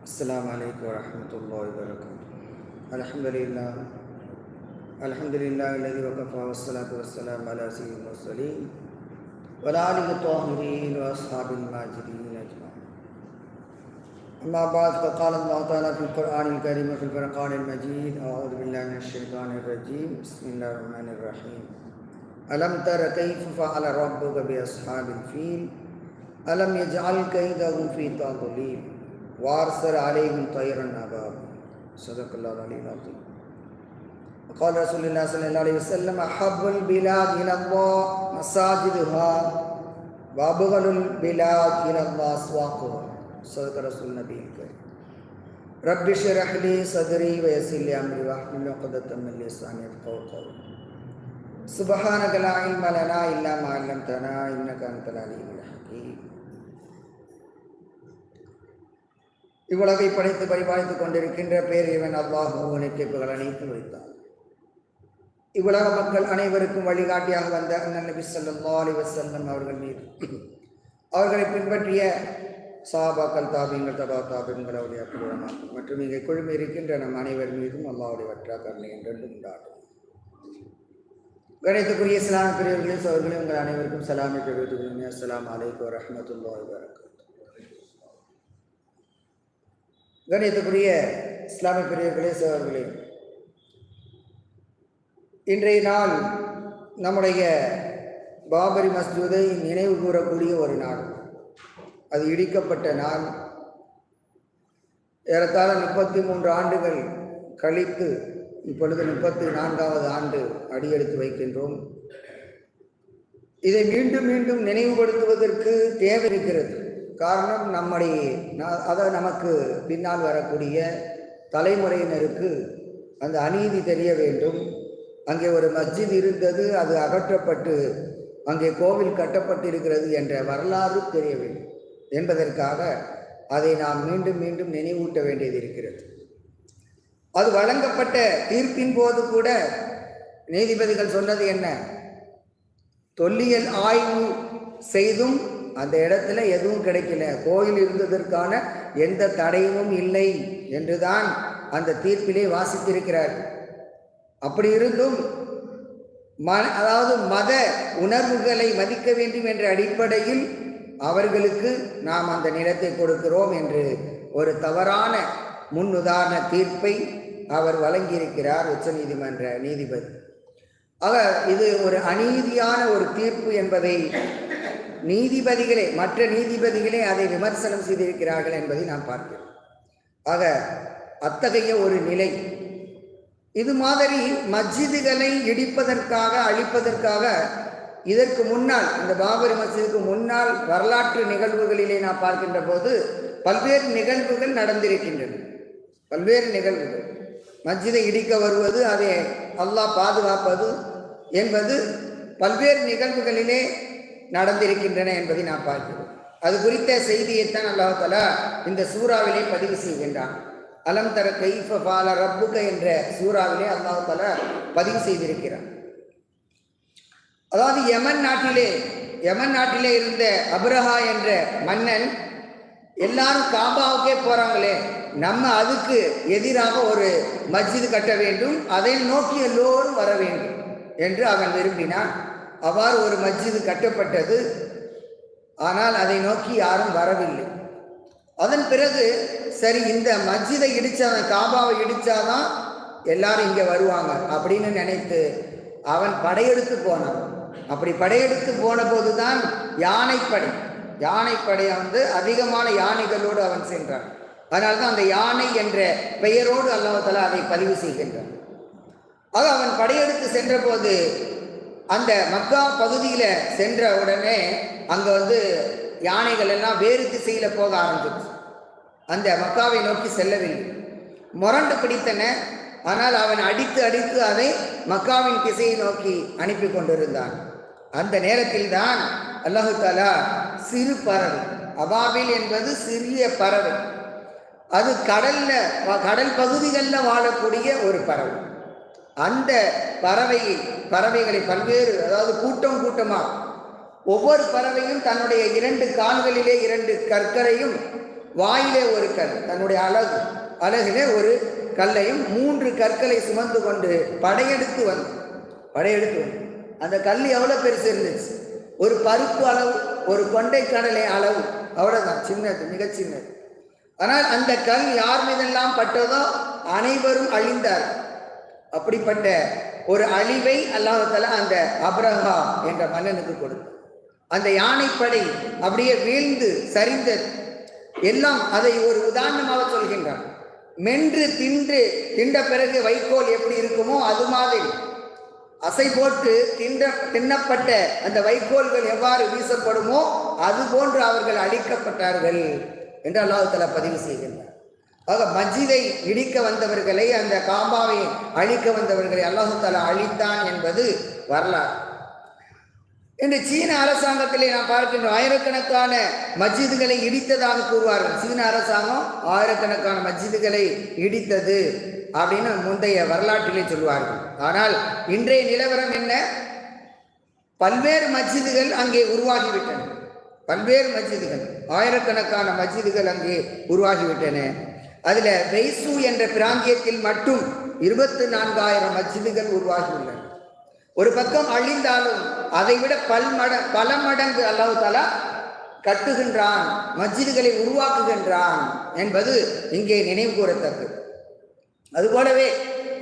السلام عليكم ورحمة الله وبركاته. الحمد لله. الحمد لله الذي وكفى والصلاة والسلام على سيد المرسلين وعلى آله الطاهرين وأصحاب الماجدين أجمعين. أما بعد فقال الله تعالى في القرآن الكريم وفي الفرقان المجيد أعوذ بالله من الشيطان الرجيم. بسم الله الرحمن الرحيم. ألم تر كيف فعل ربك بأصحاب الفيل؟ ألم يجعل كيدهم في تضليل؟ وأرسل عليهم طيرا أبابا صدق الله العلي العظيم. وقال رسول الله صلى الله عليه وسلم أحب البلاد إلى الله مساجدها. وأبغض البلاد إلى الله أسواقها. صدق رسول النبي الكريم. رب اشرح لي صدري ويسر لي أمري واحلل عقدة من لساني يفقهوا قولي. سبحانك لا علم لنا إلا ما علمتنا إنك أنت العليم الحكيم. இவ்வுலகை படைத்து பரிபாலித்துக் கொண்டிருக்கின்ற பேரியவன் அல்லாஹ் ஒருவனுக்கு புகழ் அனைத்து வைத்தார் இவ்வுலக மக்கள் அனைவருக்கும் வழிகாட்டியாக வந்த அண்ணன் நபி ஸல்லல்லாஹு அலைஹி வஸல்லம் அவர்கள் மீது. அவர்களை பின்பற்றிய சாபாக்கள் தாபியங்கள் தபா தாபியங்கள் அவருடைய அற்புதமாக்கும் மற்றும் இங்கே குழுமி இருக்கின்ற நம் அனைவர் மீதும் அல்லாவுடைய வற்றா கருணை என்றென்றும் உண்டாகும். கணித்துக்குரிய இஸ்லாமிய பிரிவுகளில் அவர்களே உங்கள் அனைவருக்கும் சலாமை தெரிவித்துக் கொள்ளுங்க அஸ்லாம் அலைக்கும் வரமத்துல்லா வரகாத்து கணியத்துக்குரிய இஸ்லாமிய பெரியவர்களே சோழர்களே இன்றைய நாள் நம்முடைய பாபரி மஸ்ஜிதை நினைவு கூறக்கூடிய ஒரு நாள். அது இடிக்கப்பட்ட நாள். ஏறத்தாழ முப்பத்தி மூன்று ஆண்டுகள் கழித்து இப்பொழுது முப்பத்தி நான்காவது ஆண்டு அடியெடுத்து வைக்கின்றோம். இதை மீண்டும் மீண்டும் நினைவுபடுத்துவதற்கு தேவை இருக்கிறது. காரணம் நம்முடைய அதை நமக்கு பின்னால் வரக்கூடிய தலைமுறையினருக்கு அந்த அநீதி தெரிய வேண்டும். அங்கே ஒரு மஸ்ஜித் இருந்தது அது அகற்றப்பட்டு அங்கே கோவில் கட்டப்பட்டிருக்கிறது என்ற வரலாறு தெரிய வேண்டும். என்பதற்காக அதை நாம் மீண்டும் மீண்டும் நினைவூட்ட வேண்டியது இருக்கிறது. அது வழங்கப்பட்ட தீர்ப்பின் போது கூட நீதிபதிகள் சொன்னது என்ன? தொல்லியல் ஆய்வு செய்தும் அந்த இடத்துல எதுவும் கிடைக்கல. கோயில் இருந்ததற்கான எந்த தடையும் இல்லை என்றுதான் அந்த தீர்ப்பிலே வாசித்திருக்கிறார். அப்படி இருந்தும் ம அதாவது மத உணர்வுகளை மதிக்க வேண்டும் என்ற அடிப்படையில் அவர்களுக்கு நாம் அந்த நிலத்தை கொடுக்கிறோம் என்று ஒரு தவறான முன்னுதாரண தீர்ப்பை அவர் வழங்கியிருக்கிறார் உச்சநீதிமன்ற நீதிபதி. ஆக இது ஒரு அநீதியான ஒரு தீர்ப்பு என்பதை நீதிபதிகளே மற்ற நீதிபதிகளே அதை விமர்சனம் செய்திருக்கிறார்கள் என்பதை நாம் பார்க்கிறோம். ஆக அத்தகைய ஒரு நிலை இது மாதிரி மஸ்ஜிதுகளை இடிப்பதற்காக அழிப்பதற்காக இதற்கு முன்னால் இந்த பாபரி மஸ்ஜிதுக்கு முன்னால் வரலாற்று நிகழ்வுகளிலே நாம் பார்க்கின்ற போது பல்வேறு நிகழ்வுகள் நடந்திருக்கின்றன. பல்வேறு நிகழ்வுகள். மஸ்ஜிதை இடிக்க வருவது அதை அல்லாஹ் பாதுகாப்பது என்பது பல்வேறு நிகழ்வுகளிலே நடந்திருக்கின்றன என்பதை நாம் பார்க்கிறோம். அது குறித்த செய்தியைத்தான் அல்லாஹாலா இந்த சூறாவிலே பதிவு செய்கின்றான். அலம் தர கைஃப பால ரப்புக என்ற சூறாவிலே அல்லாஹாலா பதிவு செய்திருக்கிறான். அதாவது யமன் நாட்டிலே யமன் நாட்டிலே இருந்த அப்ரஹா என்ற மன்னன் எல்லாரும் காபாவுக்கே போகிறாங்களே நம்ம அதுக்கு எதிராக ஒரு மஸ்ஜித் கட்ட வேண்டும் அதை நோக்கி எல்லோரும் வர வேண்டும் என்று அவன் விரும்பினான். அவ்வாறு ஒரு மஸ்ஜிது கட்டப்பட்டது. ஆனால் அதை நோக்கி யாரும் வரவில்லை. அதன் பிறகு சரி இந்த மஸ்ஜிதை இடித்தாதான் காபாவை இடித்தாதான் எல்லாரும் இங்கே வருவாங்க அப்படின்னு நினைத்து அவன் படையெடுத்து போனான். அப்படி படையெடுத்து போன போது தான் யானைப்படை யானைப்படையை வந்து அதிகமான யானைகளோடு அவன் சென்றான். அதனால தான் அந்த யானை என்ற பெயரோடு அல்லாஹால அதை பதிவு செய்கின்றான். ஆக அவன் படையெடுத்து சென்றபோது அந்த மக்கா பகுதியில் சென்ற உடனே அங்கே வந்து யானைகள் எல்லாம் வேறு திசையில் போக ஆரம்பிச்சு அந்த மக்காவை நோக்கி செல்லவில்லை. முரண்டு பிடித்தன ஆனால் அவன் அடித்து அடித்து அதை மக்காவின் திசையை நோக்கி அனுப்பி கொண்டிருந்தான். அந்த நேரத்தில் தான் அல்லாஹு தாலா சிறு பறவை அபாபில் என்பது சிறிய பறவை. அது கடல்ல கடல் பகுதிகளில் வாழக்கூடிய ஒரு பறவை. அந்த பறவை பறவைகளை பல்வேறு அதாவது கூட்டம் கூட்டமாக ஒவ்வொரு பறவையும் தன்னுடைய இரண்டு கால்களிலே இரண்டு கற்களையும் வாயிலே ஒரு கல் தன்னுடைய அழகு அழகிலே ஒரு கல்லையும் மூன்று கற்களை சுமந்து கொண்டு படையெடுத்து வந்து படையெடுத்து வந்து அந்த கல் எவ்வளோ பெருசு இருந்துச்சு. ஒரு பருப்பு அளவு ஒரு கொண்டை கடலை அளவு அவ்வளோதான் சின்னது மிக சின்னது. ஆனால் அந்த கல் யார் மீதெல்லாம் பட்டதோ அனைவரும் அழிந்தார் அப்படிப்பட்ட ஒரு அழிவை அல்லாஹால அந்த அப்ரஹா என்ற மன்னனுக்கு கொடுக்கும் அந்த யானைப்படை அப்படியே வீழ்ந்து சரிந்தது எல்லாம் அதை ஒரு உதாரணமாக சொல்கின்றான். மென்று தின்று தின்ற பிறகு வைக்கோல் எப்படி இருக்குமோ அது மாதிரி அசை போட்டு தின்ற தின்னப்பட்ட அந்த வைக்கோல்கள் எவ்வாறு வீசப்படுமோ அது போன்று அவர்கள் அழிக்கப்பட்டார்கள் என்று அல்லாஹால பதிவு செய்கின்றார் ஆக மஸ்ஜிதை இடிக்க வந்தவர்களை அந்த காபாவை அழிக்க வந்தவர்களை அல்லாஹு தாலா அழித்தான் என்பது வரலாறு. இன்று சீன அரசாங்கத்திலே நாம் பார்க்கின்றோம் ஆயிரக்கணக்கான மஸ்ஜிதுகளை இடித்ததாக கூறுவார்கள். சீன அரசாங்கம் ஆயிரக்கணக்கான மஸ்ஜிதுகளை இடித்தது அப்படின்னு முந்தைய வரலாற்றிலே சொல்வார்கள் ஆனால் இன்றைய நிலவரம் என்ன? பல்வேறு மஸ்ஜிதுகள் அங்கே உருவாகிவிட்டன. பல்வேறு மஸ்ஜிதுகள் ஆயிரக்கணக்கான மஸ்ஜிதுகள் அங்கே உருவாகிவிட்டன. அதில் வெய்சு என்ற பிராந்தியத்தில் மட்டும் இருபத்தி நான்காயிரம் மஸ்ஜிதுகள் உருவாகியுள்ளன. ஒரு பக்கம் அழிந்தாலும் அதைவிட பல்மட பல மடங்கு அல்லாஹு தாலா கட்டுகின்றான் மஸ்ஜிதுகளை உருவாக்குகின்றான் என்பது இங்கே நினைவு கூறத்தக்கது. அதுபோலவே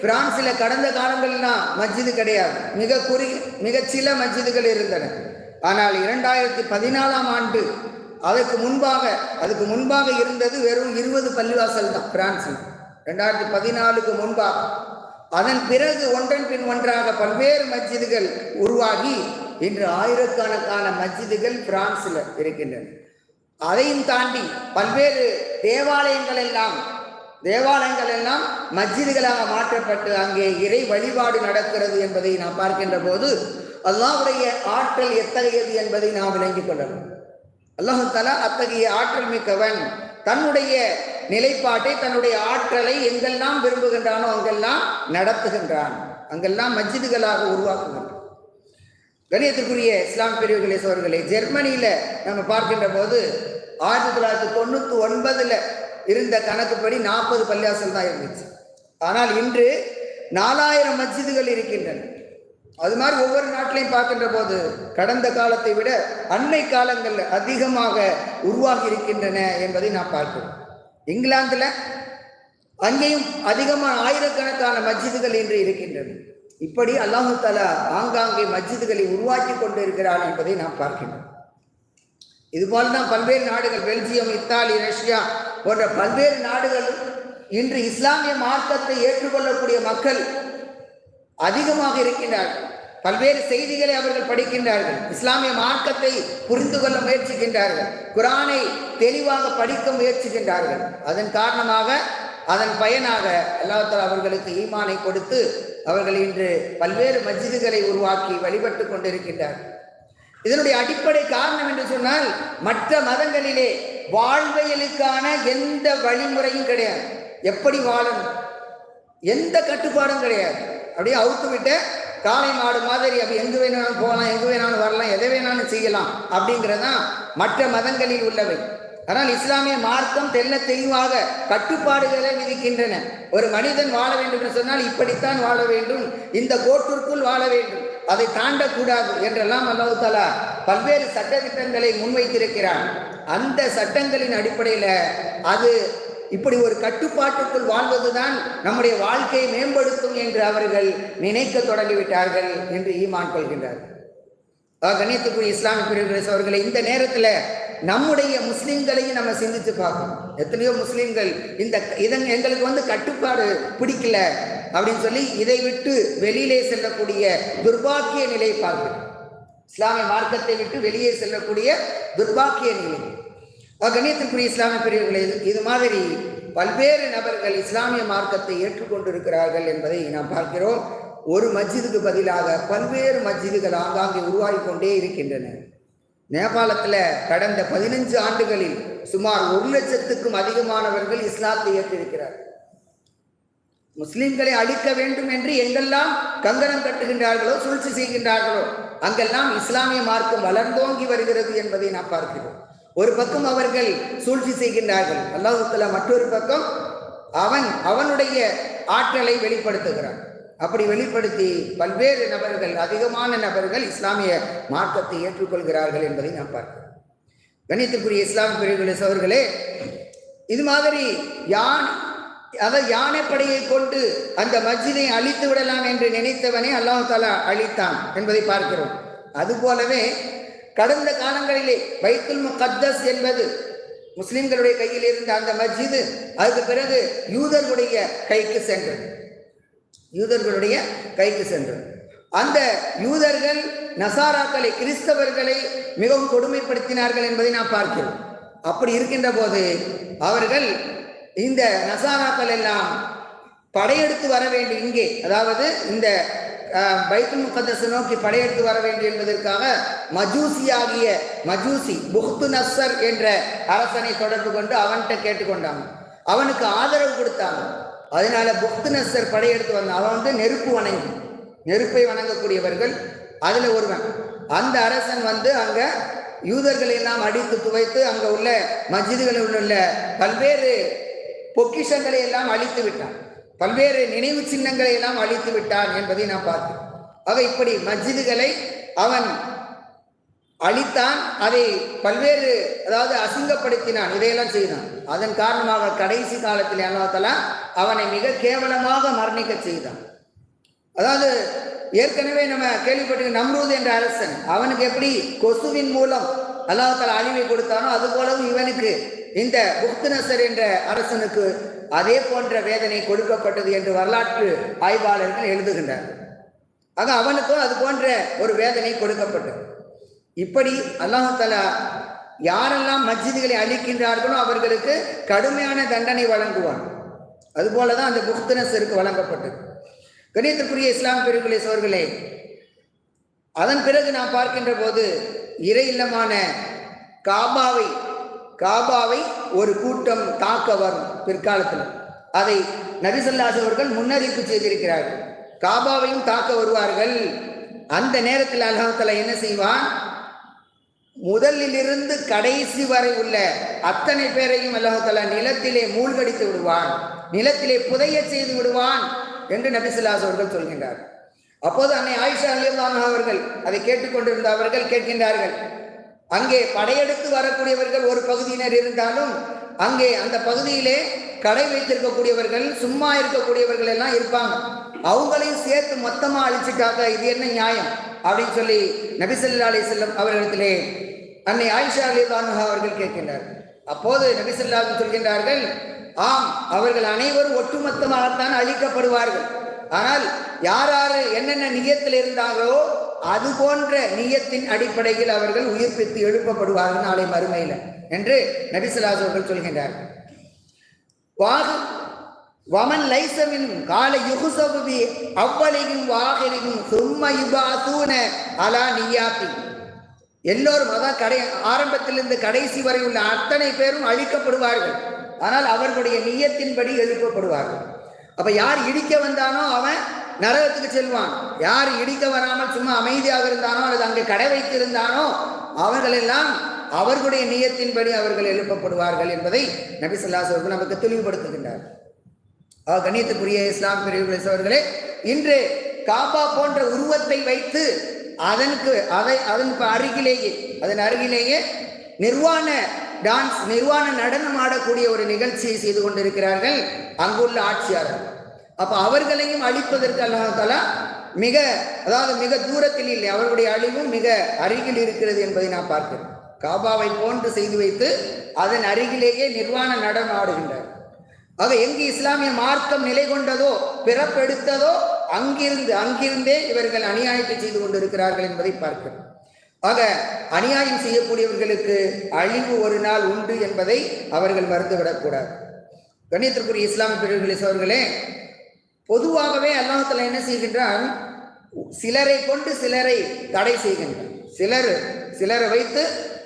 பிரான்சில் கடந்த காலங்கள்லாம் மஸ்ஜிது கிடையாது. மிக குறி மிகச்சில மஸ்ஜிதுகள் இருந்தன. ஆனால் இரண்டாயிரத்தி பதினாலாம் ஆண்டு அதற்கு முன்பாக அதுக்கு முன்பாக இருந்தது வெறும் இருபது பள்ளிவாசல் தான் பிரான்சில். ரெண்டாயிரத்தி பதினாலுக்கு முன்பாக. அதன் பிறகு ஒன்றன் பின் ஒன்றாக பல்வேறு மஸ்ஜிதுகள் உருவாகி இன்று ஆயிரக்கணக்கான மஸ்ஜிதுகள் பிரான்சில் இருக்கின்றன. அதையும் தாண்டி பல்வேறு தேவாலயங்கள் எல்லாம் தேவாலயங்கள் எல்லாம் மஸ்ஜிதுகளாக மாற்றப்பட்டு அங்கே இறை வழிபாடு நடக்கிறது என்பதை நாம் பார்க்கின்ற போது அல்லாவுடைய ஆற்றல் எத்தகையது என்பதை நாம் விளங்கிக் கொள்ளலாம். அல்லாஹாலா அத்தகைய ஆற்றல் மிக்கவன். தன்னுடைய நிலைப்பாட்டை தன்னுடைய ஆற்றலை எங்கெல்லாம் விரும்புகின்றானோ அங்கெல்லாம் நடத்துகின்றான். அங்கெல்லாம் மஸ்ஜிதுகளாக உருவாக்குகின்றான். கணியத்திற்குரிய இஸ்லாம் பிரிவுகளே சோர்களே ஜெர்மனியில் நம்ம பார்க்கின்ற போது ஆயிரத்தி தொள்ளாயிரத்தி தொண்ணூற்றி ஒன்பதில் இருந்த கணக்குப்படி நாற்பது பள்ளியாசல் தான் இருந்துச்சு. ஆனால் இன்று நாலாயிரம் மஸ்ஜிதுகள் இருக்கின்றன. அது மாதிரி ஒவ்வொரு நாட்டிலையும் பார்க்கின்ற போது கடந்த காலத்தை விட அண்மை காலங்களில் அதிகமாக உருவாகி இருக்கின்றன என்பதை நாம் பார்க்கிறோம். இங்கிலாந்தில் அங்கேயும் அதிகமான ஆயிரக்கணக்கான மஸ்ஜிதுகள் இன்று இருக்கின்றன. இப்படி அல்லாஹு தலா ஆங்காங்கே மஸ்ஜிதுகளை உருவாக்கி கொண்டு இருக்கிறான் என்பதை நாம் பார்க்கின்றோம். இதுபோல் தான் பல்வேறு நாடுகள் பெல்ஜியம் இத்தாலி ரஷ்யா போன்ற பல்வேறு நாடுகள் இன்று இஸ்லாமிய மார்க்கத்தை ஏற்றுக்கொள்ளக்கூடிய மக்கள் அதிகமாக இருக்கின்றார்கள். பல்வேறு செய்திகளை அவர்கள் படிக்கின்றார்கள். இஸ்லாமிய மார்க்கத்தை புரிந்து கொள்ள முயற்சிக்கின்றார்கள். குரானை தெளிவாக படிக்க முயற்சிக்கின்றார்கள். அதன் காரணமாக அதன் பயனாக அல்லாஹால அவர்களுக்கு ஈமானை கொடுத்து அவர்கள் இன்று பல்வேறு மஸ்ஜிதுகளை உருவாக்கி வழிபட்டு கொண்டிருக்கின்றார்கள். இதனுடைய அடிப்படை காரணம் என்று சொன்னால் மற்ற மதங்களிலே வாழ்வியலுக்கான எந்த வழிமுறையும் கிடையாது. எப்படி வாழணும்? எந்த கட்டுப்பாடும் கிடையாது. அப்படியே அவுத்து விட்டு காளை மாடு மாதிரி அப்படி எங்கு வேணாலும் போகலாம் எங்கு வேணாலும் வரலாம் எதை வேணாலும் செய்யலாம் அப்படிங்கிறதான் மற்ற மதங்களில் உள்ளவை. ஆனால் இஸ்லாமிய மார்க்கம் தெல்ல தெளிவாக கட்டுப்பாடுகளை விதிக்கின்றன. ஒரு மனிதன் வாழ வேண்டும் என்று சொன்னால் இப்படித்தான் வாழ வேண்டும் இந்த கோட்டிற்குள் வாழ வேண்டும் அதை தாண்டக்கூடாது என்றெல்லாம் அல்லாஹு பல்வேறு சட்டத்திட்டங்களை முன்வைத்திருக்கிறான். அந்த சட்டங்களின் அடிப்படையில் அது இப்படி ஒரு கட்டுப்பாட்டுக்குள் வாழ்வதுதான் நம்முடைய வாழ்க்கையை மேம்படுத்தும் என்று அவர்கள் நினைக்க தொடங்கிவிட்டார்கள் என்று ஈமான் கொள்கின்றார்கள். கணியத்துக்குரிய இஸ்லாமிய பிரிவுகள் அவர்களை இந்த நேரத்தில் நம்முடைய முஸ்லீம்களையும் நம்ம சிந்தித்து பார்க்கணும். எத்தனையோ முஸ்லீம்கள் இந்த இதன் எங்களுக்கு வந்து கட்டுப்பாடு பிடிக்கல அப்படின்னு சொல்லி இதை விட்டு வெளியிலே செல்லக்கூடிய துர்பாக்கிய நிலை பார்க்கணும். இஸ்லாமிய மார்க்கத்தை விட்டு வெளியே செல்லக்கூடிய துர்பாக்கிய நிலை. கண்ணியத்திற்குரிய இஸ்லாமிய பிரிவுகளை இது மாதிரி பல்வேறு நபர்கள் இஸ்லாமிய மார்க்கத்தை ஏற்றுக்கொண்டிருக்கிறார்கள் என்பதை நாம் பார்க்கிறோம். ஒரு மஸ்ஜிதுக்கு பதிலாக பல்வேறு மஸ்ஜிதுகள் ஆங்காங்கே உருவாகி கொண்டே இருக்கின்றன. நேபாளத்தில் கடந்த பதினஞ்சு ஆண்டுகளில் சுமார் ஒரு லட்சத்துக்கும் அதிகமானவர்கள் இஸ்லாத்தை ஏற்றிருக்கிறார்கள். முஸ்லிம்களை அழிக்க வேண்டும் என்று எங்கெல்லாம் கங்கணம் கட்டுகின்றார்களோ சூழ்ச்சி செய்கின்றார்களோ அங்கெல்லாம் இஸ்லாமிய மார்க்கம் வளர்ந்தோங்கி வருகிறது என்பதை நாம் பார்க்கிறோம். ஒரு பக்கம் அவர்கள் சூழ்ச்சி செய்கின்றார்கள். அல்லாஹுத்தலா மற்றொரு பக்கம் அவன் அவனுடைய ஆற்றலை வெளிப்படுத்துகிறான். அப்படி வெளிப்படுத்தி பல்வேறு நபர்கள் அதிகமான நபர்கள் இஸ்லாமிய மார்க்கத்தை ஏற்றுக்கொள்கிறார்கள் என்பதை நாம் பார்க்கிறோம். கணித்துக்குரிய இஸ்லாமிய பிரிவுகளை சவர்களே இது மாதிரி யான் அதை யானைப்படையை கொண்டு அந்த மஸ்ஜிதை அழித்து விடலாம் என்று நினைத்தவனே அல்லாஹ் தாலா அழித்தான் என்பதை பார்க்கிறோம். அதுபோலவே கடந்த காலங்களிலே பைத்துல் முகத்தஸ் என்பது முஸ்லிம்களுடைய கையில் இருந்த அந்த மஸ்ஜிது அதுக்கு பிறகு யூதர்களுடைய கைக்கு சென்றது. யூதர்களுடைய கைக்கு சென்றது. அந்த யூதர்கள் நசாராக்களை கிறிஸ்தவர்களை மிகவும் கொடுமைப்படுத்தினார்கள் என்பதை நாம் பார்க்கிறோம். அப்படி இருக்கின்ற போது அவர்கள் இந்த நசாராக்கள் எல்லாம் படையெடுத்து வர வேண்டும் இங்கே. அதாவது இந்த பைத்துல் முகத்தஸ் நோக்கி படையெடுத்து வர வேண்டும் என்பதற்காக மஜூசி ஆகிய மஜூசி புஹ்து நஸ்ஸர் என்ற அரசனை தொடர்பு கொண்டு அவன்கிட்ட கேட்டுக்கொண்டாங்க. அவனுக்கு ஆதரவு கொடுத்தாங்க. அதனால புஹ்து நஸ்ஸர் படையெடுத்து வந்தான். அவன் வந்து நெருப்பு வணங்கி நெருப்பை வணங்கக்கூடியவர்கள் அதில் ஒருவன். அந்த அரசன் வந்து அங்கே யூதர்களை எல்லாம் அடித்து துவைத்து அங்கே உள்ள மஸ்ஜிதுகளில் உள்ள பல்வேறு பொக்கிஷங்களை எல்லாம் அழித்து விட்டான். பல்வேறு நினைவு சின்னங்களை எல்லாம் அழித்து விட்டான் என்பதை நாம் பார்த்தோம் ஆக இப்படி மஸ்ஜிதுகளை அவன் அழித்தான் அதை பல்வேறு அதாவது அசிங்கப்படுத்தினான் இதையெல்லாம் செய்தான். அதன் காரணமாக கடைசி காலத்தில் அல்லாஹாலா அவனை மிக கேவலமாக மரணிக்க செய்தான். அதாவது ஏற்கனவே நம்ம கேள்விப்பட்டு நம்ரூத் என்ற அரசன் அவனுக்கு எப்படி கொசுவின் மூலம் அல்லாஹால அழிவை கொடுத்தானோ அது போலவும் இவனுக்கு இந்த புக்துநசர் என்ற அரசனுக்கு அதே போன்ற வேதனை கொடுக்கப்பட்டது என்று வரலாற்று ஆய்வாளர்கள் எழுதுகின்றார்கள் ஆக அவனுக்கும் அது போன்ற ஒரு வேதனை கொடுக்கப்பட்டது. இப்படி அல்லாஹாலா யாரெல்லாம் மஸ்ஜிதுகளை அழிக்கின்றார்களோ அவர்களுக்கு கடுமையான தண்டனை வழங்குவான். அதுபோல தான் அந்த புக்துனசருக்கு வழங்கப்பட்டது. கணியத்திற்குரிய இஸ்லாம் பெருகுலே சோர்களே அதன் பிறகு நாம் பார்க்கின்ற போது இறை இல்லமான காபாவை காபாவை ஒரு கூட்டம் தாக்க வரும் பிற்காலத்தில். அதை நபிசல்லாஸ் அவர்கள் முன்னறிவிப்பு செய்திருக்கிறார்கள். காபாவையும் தாக்க வருவார்கள். அந்த நேரத்தில் அல்லாஹால என்ன செய்வான்? முதலிலிருந்து கடைசி வரை உள்ள அத்தனை பேரையும் அல்லாஹால நிலத்திலே மூழ்கடித்து விடுவான். நிலத்திலே புதைய செய்து விடுவான் என்று நபிசுல்லாஸ் அவர்கள் சொல்கின்றார் அப்போது அன்னை ஆயிஷா அலிவான் அவர்கள் அதை கேட்டுக்கொண்டிருந்த அவர்கள் கேட்கின்றார்கள். அங்கே படையெடுத்து வரக்கூடியவர்கள் ஒரு பகுதியினர் இருந்தாலும் அங்கே அந்த பகுதியிலே கடை வைத்திருக்கக்கூடியவர்கள் சும்மா இருக்கக்கூடியவர்கள் எல்லாம் இருப்பாங்க. அவங்களையும் சேர்த்து மொத்தமாக அழிச்சிட்டாங்க இது என்ன நியாயம்? அப்படின்னு சொல்லி நபிசல்லா அலி செல்லம் அவர்களிடத்திலே அன்னை ஆயிஷா அலி அவர்கள் கேட்கின்றார்கள் அப்போது நபிசல்லா சொல்கின்றார்கள் ஆம் அவர்கள் அனைவரும் ஒட்டுமொத்தமாகத்தான் அழிக்கப்படுவார்கள். ஆனால் யார் யார் என்னென்ன நியத்தில் இருந்தாங்களோ அது போன்ற நியத்தின் அடிப்படையில் அவர்கள் உயிர்ப்பித்து எழுப்பப்படுவார்கள் நாளை மறுமையில் என்று நபிசுல்லாஸ் அவர்கள் சொல்கின்றார்கள் வாகு வமன் லைசமின் கால யுகுசபுபி அவ்வளையும் வாகனையும் சும்ம யுபாசூன அலா நியாத்தி. எல்லோரும் அதான் கடை ஆரம்பத்திலிருந்து கடைசி வரை உள்ள அத்தனை பேரும் அழிக்கப்படுவார்கள். ஆனால் அவர்களுடைய நியத்தின்படி எழுப்பப்படுவார்கள். அப்போ யார் இடிக்க வந்தானோ அவன் நரகத்துக்கு செல்வான். யார் இடிக்க வராமல் சும்மா அமைதியாக இருந்தானோ அல்லது அங்கே கடை வைத்திருந்தானோ அவர்களெல்லாம் அவர்களுடைய நியத்தின்படி அவர்கள் எழுப்பப்படுவார்கள் என்பதை நபி சொல்லாஸ் அவர்கள் நமக்கு தெளிவுபடுத்துகின்றார். ஆக கண்ணியத்துக்குரிய இஸ்லாம் பிரிவுகளை அவர்களே இன்று காப்பா போன்ற உருவத்தை வைத்து அதனுக்கு அதை அதன் அருகிலேயே அதன் அருகிலேயே நிர்வாண டான்ஸ் நிர்வாண நடனம் ஆடக்கூடிய ஒரு நிகழ்ச்சியை செய்து கொண்டிருக்கிறார்கள் அங்குள்ள ஆட்சியாளர் அப்ப அவர்களையும் அழிப்பதற்கு அல்லாஹாலா மிக அதாவது மிக தூரத்தில் இல்லை அவர்களுடைய அழிவும் மிக அருகில் இருக்கிறது என்பதை நான் பார்க்கிறேன். காபாவை போன்று செய்து வைத்து அதன் அருகிலேயே நிர்வாண நடனம் ஆடுகின்றார். ஆக எங்கு இஸ்லாமிய மார்க்கம் நிலை கொண்டதோ பிறப்பெடுத்ததோ அங்கிருந்து அங்கிருந்தே இவர்கள் அநியாயத்தை செய்து கொண்டிருக்கிறார்கள் என்பதை பார்க்கிறோம் ஆக அநியாயம் செய்யக்கூடியவர்களுக்கு அழிவு ஒரு நாள் உண்டு என்பதை அவர்கள் மறந்துவிடக்கூடாது. கண்ணியத்திற்குரிய இஸ்லாமிய பிரிவுகளை சோர்களே பொதுவாகவே அல்லாஹத்தில் என்ன செய்கின்றான்? சிலரை கொண்டு சிலரை தடை செய்கின்றான். சிலர் சிலரை வைத்து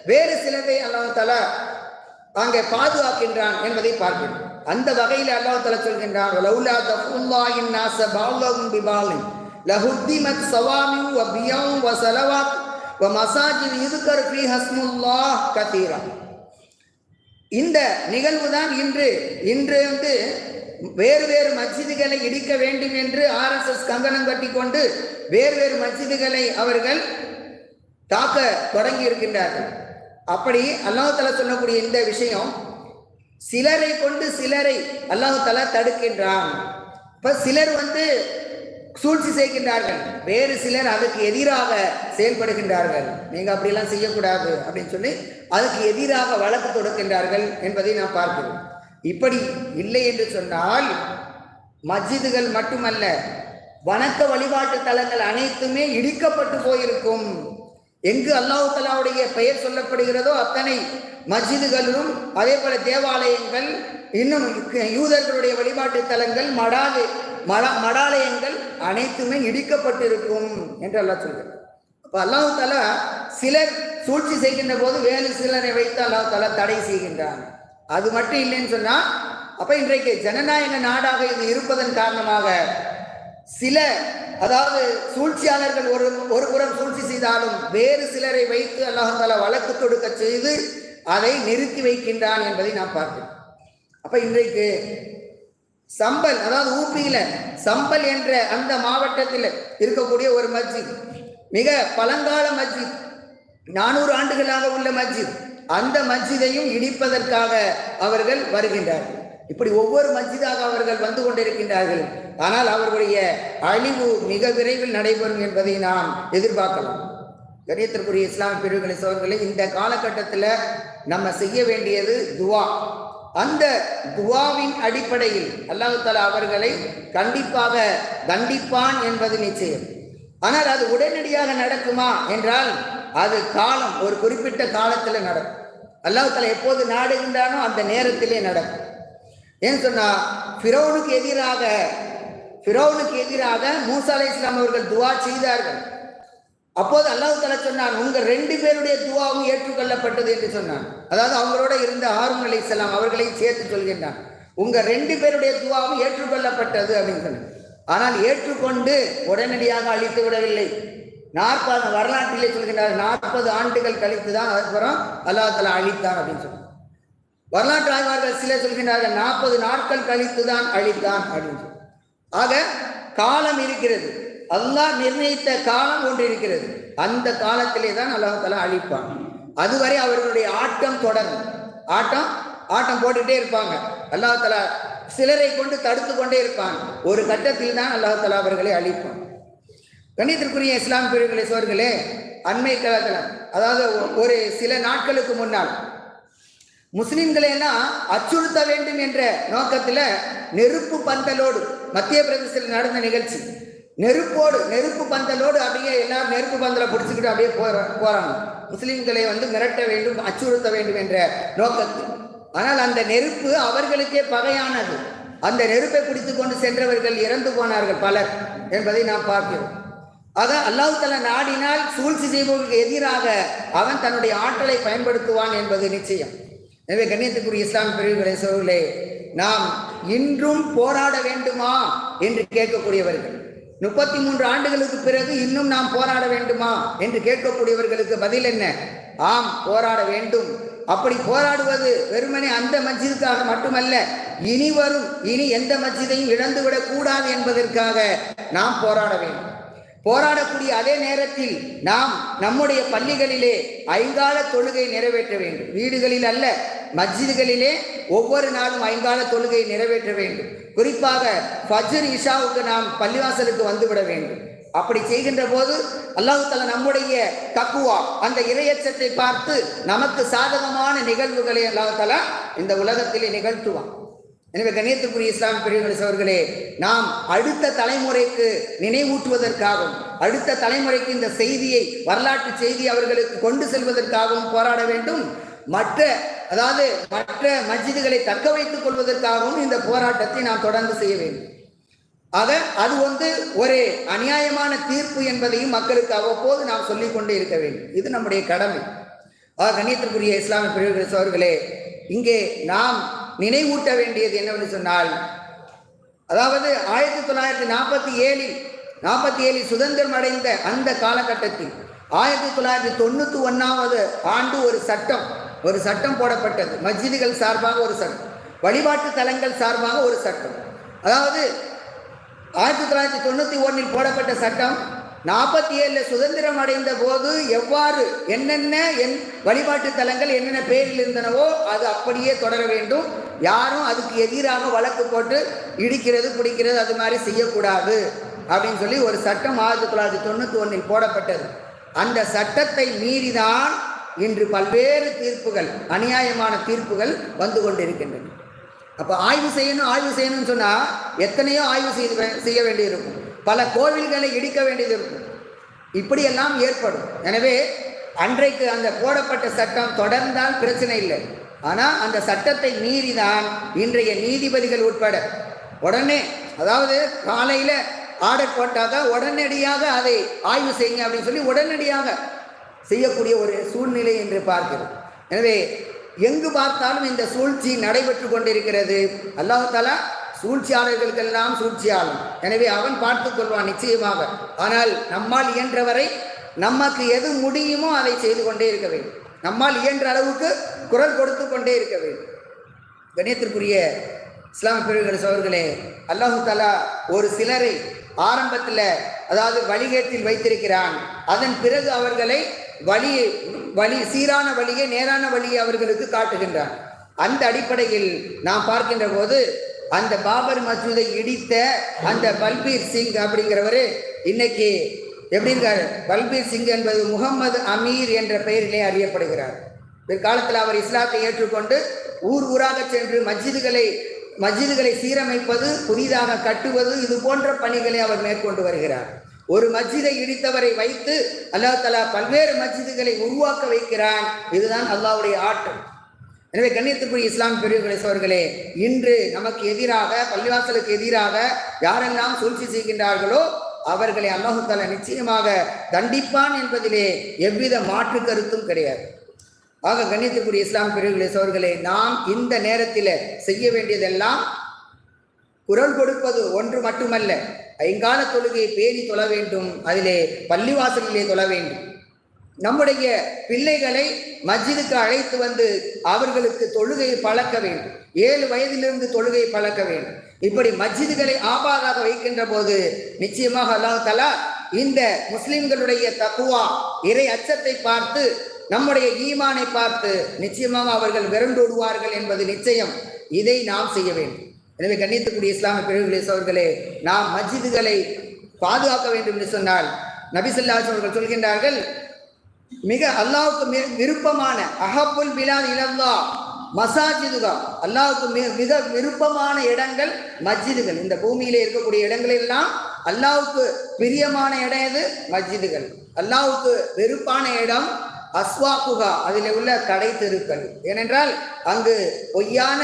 வேறு சிலரை அல்லாஹால அங்கே பாதுகாக்கின்றான் என்பதை பார்க்கின்றான் அந்த வகையில் அல்லாஹால சொல்கின்றான் லவுலா தஃபுல்லாஹின் நாச பாவ்லவும் பிபாலின் லஹுத்திமத் சவாமி வ பியம் வ சலவாத் வ மசாஜின் இதுகர் ஃபி ஹஸ்முல்லாஹ் கதீரா இந்த நிகழ்வு தான் இன்று இன்று வந்து வேறு வேறு மசிதிகளை இடிக்க வேண்டும் என்று ஆர்எஸ்எஸ் கங்கணம் கட்டிக்கொண்டு வேறு வேறு மஸ்ஜிதுகளை அவர்கள் தாக்க தொடங்கி இருக்கின்றார்கள். அப்படி அல்லாஹால சொல்லக்கூடிய இந்த விஷயம் சிலரை கொண்டு சிலரை அல்லாஹால தடுக்கின்றான். இப்ப சிலர் வந்து சூழ்ச்சி செய்கின்றார்கள். வேறு சிலர் அதுக்கு எதிராக செயல்படுகின்றார்கள். நீங்க அப்படிலாம் செய்யக்கூடாது அப்படின்னு சொல்லி அதுக்கு எதிராக வழக்கு தொடுக்கின்றார்கள் என்பதை நாம் பார்க்கிறோம். இப்படி இல்லை என்று சொன்னால் மஸ்ஜிதுகள் மட்டுமல்ல வணக்க வழிபாட்டு தலங்கள் அனைத்துமே இடிக்கப்பட்டு போயிருக்கும். எங்கு அல்லாஹு தலாவுடைய பெயர் சொல்லப்படுகிறதோ அத்தனை மஸ்ஜிதுகளிலும் அதே போல தேவாலயங்கள் இன்னும் யூதர்களுடைய வழிபாட்டு தலங்கள் மடாது மட மடாலயங்கள் அனைத்துமே இடிக்கப்பட்டிருக்கும் என்று அல்லாஹ் சொல்கிறார் அப்போ அல்லாஹு தலா சிலர் சூழ்ச்சி செய்கின்ற போது வேறு சிலரை வைத்து அல்லாஹு தலா தடை செய்கின்றான். அது மட்டும் இல்லைன்னு சொன்னால் அப்போ இன்றைக்கு ஜனநாயக நாடாக இது இருப்பதன் காரணமாக சில அதாவது சூழ்ச்சியாளர்கள் ஒரு ஒரு புறம் சூழ்ச்சி செய்தாலும் வேறு சிலரை வைத்து அல்லாஹால வழக்கு தொடுக்க செய்து அதை நிறுத்தி வைக்கின்றான் என்பதை நாம் பார்க்கிறோம். அப்ப இன்றைக்கு சம்பல் அதாவது ஊப்பியில சம்பல் என்ற அந்த மாவட்டத்தில் இருக்கக்கூடிய ஒரு மஸ்ஜித் மிக பழங்கால மஸ்ஜித் நானூறு ஆண்டுகளாக உள்ள மஸ்ஜித் அந்த மஸ்ஜிதையும் இடிப்பதற்காக அவர்கள் வருகின்றார்கள். இப்படி ஒவ்வொரு மஸ்ஜிதாக அவர்கள் வந்து கொண்டிருக்கின்றார்கள். ஆனால் அவர்களுடைய அழிவு மிக விரைவில் நடைபெறும் என்பதை நாம் எதிர்பார்க்கலாம். கணியத்திற்குரிய இஸ்லாமிய பிரிவுகளை சோழர்களை இந்த காலகட்டத்தில் நம்ம செய்ய வேண்டியது துவா. அந்த துவாவின் அடிப்படையில் அல்லாஹு தாலா அவர்களை கண்டிப்பாக தண்டிப்பான் என்பது நிச்சயம். ஆனால் அது உடனடியாக நடக்குமா என்றால் அது காலம் ஒரு குறிப்பிட்ட காலத்தில் நடக்கும். அல்லாஹால எப்போது நாடுகின்றானோ அந்த நேரத்திலே நடக்கும். ஏன்னு சொன்னா ஃபிரௌனுக்கு எதிராக ஃபிரௌனுக்கு எதிராக மூசா அலை இஸ்லாம் அவர்கள் துவா செய்தார்கள். அப்போது அல்லாஹு தலா சொன்னான் உங்கள் ரெண்டு பேருடைய துவாவும் ஏற்றுக்கொள்ளப்பட்டது என்று சொன்னான். அதாவது அவங்களோட இருந்த ஆர்வம் அலை இஸ்லாம் அவர்களை சேர்த்து சொல்கின்றான். உங்கள் ரெண்டு பேருடைய துவாவும் ஏற்றுக்கொள்ளப்பட்டது அப்படின்னு சொன்னான். ஆனால் ஏற்றுக்கொண்டு உடனடியாக அழித்து விடவில்லை. நாற்பது வரலாற்றிலே சொல்கின்றார் நாற்பது ஆண்டுகள் கழித்து தான் அதுக்கப்புறம் அல்லா தலா அழித்தான் அப்படின்னு சொல்லுவாங்க வரலாற்று ஆய்வாளர்கள் சிலர் சொல்கின்றார்கள் நாற்பது நாட்கள் கழித்து தான் அழித்தான் அப்படின்னு சொல்லி. ஆக காலம் இருக்கிறது. அல்லாஹ் நிர்ணயித்த காலம் ஒன்று இருக்கிறது. அந்த காலத்திலே தான் அல்லாஹ் தலா அழிப்பான். அதுவரை அவர்களுடைய ஆட்டம் தொடரும். ஆட்டம் ஆட்டம் போட்டுட்டே இருப்பாங்க. அல்லாஹ் சிலரை கொண்டு தடுத்து கொண்டே இருப்பான். ஒரு கட்டத்தில் தான் அல்லாஹ் தலா அவர்களை அழிப்பான். கணிதத்திற்குரிய இஸ்லாம் பிரிவுகளை சோர்களே அண்மை காலத்தில் அதாவது ஒரு சில நாட்களுக்கு முன்னால் முஸ்லிம்களை எல்லாம் அச்சுறுத்த வேண்டும் என்ற நோக்கத்தில் நெருப்பு பந்தலோடு மத்திய பிரதேசத்தில் நடந்த நிகழ்ச்சி நெருப்போடு நெருப்பு பந்தலோடு அப்படியே எல்லாரும் நெருப்பு பந்தலை பிடிச்சிக்கிட்டு அப்படியே போற போகிறாங்க முஸ்லிம்களை வந்து மிரட்ட வேண்டும் அச்சுறுத்த வேண்டும் என்ற நோக்கத்தில். ஆனால் அந்த நெருப்பு அவர்களுக்கே பகையானது. அந்த நெருப்பை பிடித்து கொண்டு சென்றவர்கள் இறந்து போனார்கள் பலர் என்பதை நாம் பார்க்கிறோம். ஆக அல்லாஹ் தலா நாடினால் சூழ்ச்சி செய்பவர்களுக்கு எதிராக அவன் தன்னுடைய ஆற்றலை பயன்படுத்துவான் என்பது நிச்சயம். எனவே கண்ணியத்துக்குரிய இஸ்லாம் பிரிவுகளை சோழர்களே நாம் இன்றும் போராட வேண்டுமா என்று கேட்கக்கூடியவர்கள். முப்பத்தி மூன்று ஆண்டுகளுக்கு பிறகு இன்னும் நாம் போராட வேண்டுமா என்று கேட்கக்கூடியவர்களுக்கு பதில் என்ன? ஆம் போராட வேண்டும். அப்படி போராடுவது வெறுமனே அந்த மஸ்ஜிதுக்காக மட்டுமல்ல இனி வரும் இனி எந்த மஸ்ஜிதையும் இழந்துவிடக் கூடாது என்பதற்காக நாம் போராட வேண்டும். போராடக்கூடிய அதே நேரத்தில் நாம் நம்முடைய பள்ளிகளிலே ஐங்கால தொழுகை நிறைவேற்ற வேண்டும். வீடுகளில் அல்ல மஸ்ஜிதுகளிலே ஒவ்வொரு நாளும் ஐங்கால தொழுகை நிறைவேற்ற வேண்டும். குறிப்பாக ஃபஜ்ர் இஷாவுக்கு நாம் பள்ளிவாசலுக்கு வந்துவிட வேண்டும். அப்படி செய்கின்ற போது அல்லாஹு நம்முடைய தக்குவா அந்த இரையச்சத்தை பார்த்து நமக்கு சாதகமான நிகழ்வுகளை அல்லாஹு தலா இந்த உலகத்திலே நிகழ்த்துவான். எனவே கண்ணியத்துக்குரிய இஸ்லாம் பெரியவர்கள் அவர்களே நாம் அடுத்த தலைமுறைக்கு நினைவூட்டுவதற்காகவும் அடுத்த தலைமுறைக்கு இந்த செய்தியை வரலாற்று செய்தி அவர்களுக்கு கொண்டு செல்வதற்காகவும் போராட வேண்டும். மற்ற அதாவது மற்ற மஸ்ஜிதுகளை தக்க வைத்துக் கொள்வதற்காகவும் இந்த போராட்டத்தை நாம் தொடர்ந்து செய்ய வேண்டும். ஆக அது வந்து ஒரு அநியாயமான தீர்ப்பு என்பதையும் மக்களுக்கு அவ்வப்போது நாம் சொல்லிக் கொண்டே இருக்க வேண்டும். இது நம்முடைய கடமை. ஆக கணியத்திற்குரிய இஸ்லாமிய பிரிவுகளை சோர்களே இங்கே நாம் நினைவூட்ட வேண்டியது என்னவென்று சொன்னால் அதாவது ஆயிரத்தி தொள்ளாயிரத்தி நாற்பத்தி ஏழில் நாற்பத்தி ஏழில் சுதந்திரம் அடைந்த அந்த காலகட்டத்தில் ஆயிரத்தி தொள்ளாயிரத்தி தொண்ணூற்றி ஒன்றாவது ஆண்டு ஒரு சட்டம் ஒரு சட்டம் போடப்பட்டது. மஸ்ஜிதுகள் சார்பாக ஒரு சட்டம் வழிபாட்டு தலங்கள் சார்பாக ஒரு சட்டம். அதாவது ஆயிரத்தி தொள்ளாயிரத்தி தொண்ணூற்றி ஒன்றில் போடப்பட்ட சட்டம் நாற்பத்தி ஏழில் சுதந்திரம் அடைந்த போது எவ்வாறு என்னென்ன என் வழிபாட்டு தலங்கள் என்னென்ன பேரில் இருந்தனவோ அது அப்படியே தொடர வேண்டும். யாரும் அதுக்கு எதிராக வழக்கு போட்டு இடிக்கிறது பிடிக்கிறது அது மாதிரி செய்யக்கூடாது அப்படின்னு சொல்லி ஒரு சட்டம் ஆயிரத்தி தொள்ளாயிரத்தி தொண்ணூற்றி ஒன்றில் போடப்பட்டது. அந்த சட்டத்தை மீறிதான் இன்று பல்வேறு தீர்ப்புகள் அநியாயமான தீர்ப்புகள் வந்து கொண்டிருக்கின்றன. அப்போ ஆய்வு செய்யணும் ஆய்வு செய்யணும்னு சொன்னால் எத்தனையோ ஆய்வு செய்து செய்ய வேண்டியிருக்கும். பல கோவில்களை இடிக்க வேண்டியது இருக்கும். இப்படியெல்லாம் ஏற்படும். எனவே அன்றைக்கு அந்த போடப்பட்ட சட்டம் தொடர்ந்தால் பிரச்சனை இல்லை. ஆனால் அந்த சட்டத்தை மீறிதான் இன்றைய நீதிபதிகள் உட்பட. உடனே அதாவது காலையில் ஆர்டர் போட்டாக்க உடனடியாக அதை ஆய்வு செய்யுங்க அப்படின்னு சொல்லி உடனடியாக செய்யக்கூடிய ஒரு சூழ்நிலை என்று பார்க்கிறோம். எனவே எங்கு பார்த்தாலும் இந்த சூழ்ச்சி நடைபெற்று கொண்டிருக்கிறது. அல்லாஹாலா சூழ்ச்சியாளர்களுக்கெல்லாம் சூழ்ச்சியாளன் எனவே அவன் பார்த்துக் கொள்வான் நிச்சயமாக. ஆனால் நம்மால் இயன்றவரை நமக்கு எது முடியுமோ அதை செய்து கொண்டே இருக்க வேண்டும். நம்மால் இயன்ற அளவுக்கு குரல் கொடுத்து கொண்டே இருக்க வேண்டும். கணியத்திற்குரிய இஸ்லாம் பிரிவுகள் சோர்களே அல்லாஹு தலா ஒரு சிலரை ஆரம்பத்தில் அதாவது வழிகேட்டில் வைத்திருக்கிறான். அதன் பிறகு அவர்களை வழி வழி சீரான வழியை நேரான வழியை அவர்களுக்கு காட்டுகின்றான். அந்த அடிப்படையில் நாம் பார்க்கின்ற போது அந்த பாபர் மசூதை இடித்த அந்த பல்பீர் சிங் அப்படிங்கிறவர் இன்னைக்கு எப்படி இருக்கார்? பல்பீர் சிங் என்பது முகமது அமீர் என்ற பெயரிலே அறியப்படுகிறார். பிற்காலத்தில் அவர் இஸ்லாத்தை ஏற்றுக்கொண்டு ஊர் ஊராக சென்று மஸ்ஜிதுகளை மஸ்ஜிதுகளை சீரமைப்பது புதிதாக கட்டுவது இது போன்ற பணிகளை அவர் மேற்கொண்டு வருகிறார். ஒரு மஸ்ஜிதை இடித்தவரை வைத்து அல்லாஹ் தலா பல்வேறு மஸ்ஜிதுகளை உருவாக்க வைக்கிறான். இதுதான் அல்லாவுடைய ஆற்றல். எனவே கண்ணியத்துக்குரிய இஸ்லாம் பெரியவர்களே சோர்களே இன்று நமக்கு எதிராக பள்ளிவாசலுக்கு எதிராக யாரெல்லாம் சூழ்ச்சி செய்கின்றார்களோ அவர்களை அல்லாஹுத்தால நிச்சயமாக தண்டிப்பான் என்பதிலே எவ்வித மாற்று கருத்தும் கிடையாது. ஆக கண்ணியத்துக்குரிய இஸ்லாம் பிரிவுகளே சோர்களே நாம் இந்த நேரத்தில் செய்ய வேண்டியதெல்லாம் குரல் கொடுப்பது ஒன்று மட்டுமல்ல. ஐங்கால தொழுகையை பேணி தொழ வேண்டும். அதிலே பள்ளிவாசலிலே தொழ வேண்டும். நம்முடைய பிள்ளைகளை மஸ்ஜிதுக்கு அழைத்து வந்து அவர்களுக்கு தொழுகையை பழக்க வேண்டும். ஏழு வயதிலிருந்து தொழுகையை பழக்க வேண்டும். இப்படி மஸ்ஜிதுகளை ஆபாதாக வைக்கின்ற போது நிச்சயமாக அல்லாஹ் தலா இந்த முஸ்லிம்களுடைய தக்குவா இறை அச்சத்தை பார்த்து நம்முடைய ஈமானை பார்த்து நிச்சயமாக அவர்கள் விரண்டோடுவார்கள் என்பது நிச்சயம். இதை நாம் செய்ய வேண்டும். எனவே கண்ணியத்துக்குரிய இஸ்லாமிய பிரிவுகளே அவர்களே நாம் மஸ்ஜிதுகளை பாதுகாக்க வேண்டும் என்று சொன்னால் நபிசல்லாஸ் அவர்கள் சொல்கின்றார்கள் மிக அல்லாவுக்கு மிக விருப்பமான அஹப்புல் பிலால் இலல்லா மசாஜிதுகா அல்லாவுக்கு மிக மிக விருப்பமான இடங்கள் மஸ்ஜிதுகள் இந்த பூமியிலே இருக்கக்கூடிய இடங்கள் எல்லாம் அல்லாவுக்கு பிரியமான இடம் எது? மஸ்ஜிதுகள் அல்லாவுக்கு வெறுப்பான இடம் அஸ்வாபுகா அதில் உள்ள கடை தெருக்கள். ஏனென்றால் அங்கு பொய்யான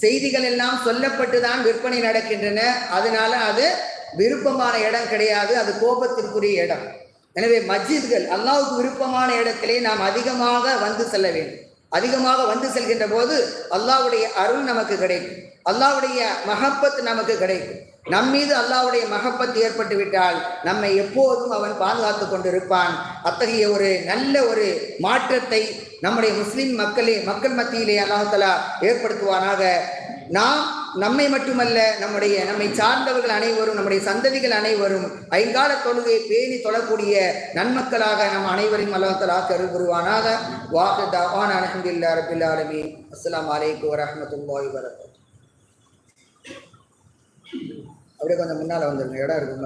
செய்திகள் எல்லாம் சொல்லப்பட்டு தான் விற்பனை நடக்கின்றன. அதனால அது விருப்பமான இடம் கிடையாது. அது கோபத்திற்குரிய இடம். எனவே மஸ்ஜித்கள் அல்லாவுக்கு விருப்பமான இடத்திலே நாம் அதிகமாக வந்து செல்ல வேண்டும். அதிகமாக வந்து செல்கின்ற போது அல்லாவுடைய அருள் நமக்கு கிடைக்கும். அல்லாவுடைய மகப்பத் நமக்கு கிடைக்கும். நம் மீது அல்லாவுடைய மகப்பத் ஏற்பட்டு விட்டால் நம்மை எப்போதும் அவன் பாதுகாத்து கொண்டிருப்பான். அத்தகைய ஒரு நல்ல ஒரு மாற்றத்தை நம்முடைய முஸ்லிம் மக்களே மக்கள் மத்தியிலே அல்லாஹலா ஏற்படுத்துவானாக. நாம் நம்மை மட்டுமல்ல நம்முடைய நம்மை சார்ந்தவர்கள் அனைவரும் நம்முடைய சந்ததிகள் அனைவரும் ஐங்கால தொழுகையை பேணி தொழக்கூடிய நன்மக்களாக நம் அனைவரையும் அல்லாஹலா கருள் புரிவானாக. வாக்கு தவான் அலமதுல்லா ரபில் ஆலமி அஸ்லாம் வலைக்கம் வரமத்துல்லாஹி வரகாத்துஹு அப்படியே கொஞ்சம் முன்னால் வந்துருங்க இடம் இருக்கு